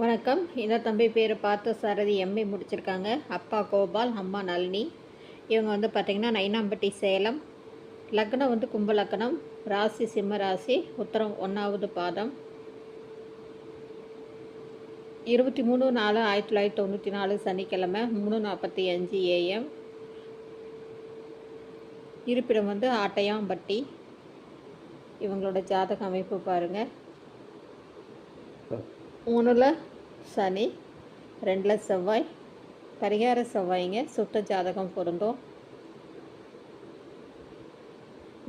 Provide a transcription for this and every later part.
வணக்கம். இந்த தம்பி பேர் பார்த்த சாரதி எம்ஏ முடிச்சிருக்காங்க. அப்பா கோபால் அம்மா நளினி. இவங்க வந்து பார்த்திங்கன்னா நைனாம்பட்டி சேலம். லக்னம் வந்து கும்ப லக்னம் ராசி சிம்ம ராசி உத்தரம் ஒன்றாவது பாதம். இருபத்தி மூணு நாலு ஆயிரத்தி தொள்ளாயிரத்தி தொண்ணூற்றி நாலு சனிக்கிழமை மூணு நாற்பத்தி அஞ்சு ஏஎம் இருப்பிடம் வந்து ஆட்டையாம்பட்டி. இவங்களோட ஜாதக அமைப்பு பாருங்கள் மூணில் சனி ரெண்டில் செவ்வாய். பரிகார செவ்வாய்ங்க சுத்த ஜாதகம் பொருந்தும்.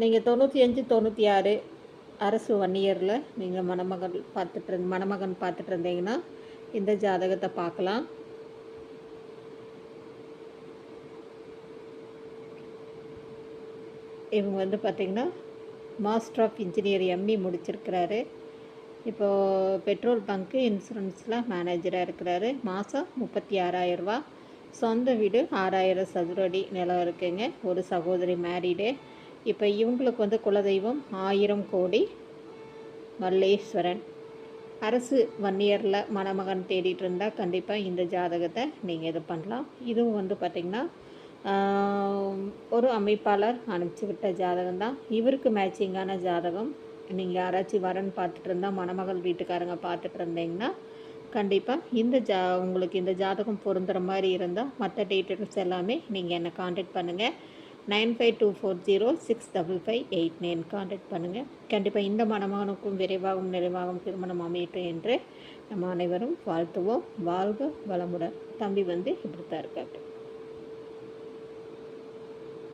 நீங்கள் தொண்ணூற்றி அஞ்சு தொண்ணூற்றி ஆறு அரசு ஒன் இயரில் நீங்கள் மணமகன் பார்த்துட்டு மணமகன் பார்த்துட்டு இருந்தீங்கன்னா இந்த ஜாதகத்தை பார்க்கலாம். இவங்க வந்து பார்த்திங்கன்னா மாஸ்டர் ஆஃப் இன்ஜினியர் எம்இ முடிச்சிருக்கிறாரு. இப்போது பெட்ரோல் பங்க்கு இன்சூரன்ஸில் மேனேஜராக இருக்கிறாரு. மாதம் முப்பத்தி ஆறாயிரரூவா சொந்த வீடு ஆறாயிரம் சதுரடி நிலம் இருக்குங்க. ஒரு சகோதரி மேரீடு. இப்போ இவங்களுக்கு வந்து குலதெய்வம் ஆயிரம் கோடி. மல்லேஸ்வரன். அரசு ஒன் இயரில் மணமகன் தேடிட்டு இருந்தால் கண்டிப்பாக இந்த ஜாதகத்தை நீங்கள் இது பண்ணலாம். இதுவும் வந்து பார்த்திங்கன்னா ஒரு அமைப்பாளர் அனுப்பிச்சி விட்ட ஜாதகம் தான் இவருக்கு மேட்சிங்கான ஜாதகம். நீங்கள் யாராச்சும் வரன்னு பார்த்துட்டு இருந்தால் மணமகள் வீட்டுக்காரங்க பார்த்துட்டு இருந்தீங்கன்னா கண்டிப்பாக இந்த ஜா உங்களுக்கு இந்த ஜாதகம் பொருந்துகிற மாதிரி இருந்தால் மற்ற டீட்டெயில்ஸ் எல்லாமே நீங்கள் என்னை காண்டாக்ட் பண்ணுங்கள் nine five two four zero six double five eight nine contact பண்ணுங்கள் கண்டிப்பாக இந்த மணமகனுக்கும் விரைவாகவும் நிறைவாகவும் திருமணம் அமையட்டும் என்று நம்ம அனைவரும் வாழ்த்துவோம். வாழ்க வளமுடன். தம்பி வந்து இப்படி தான் இருக்காரு.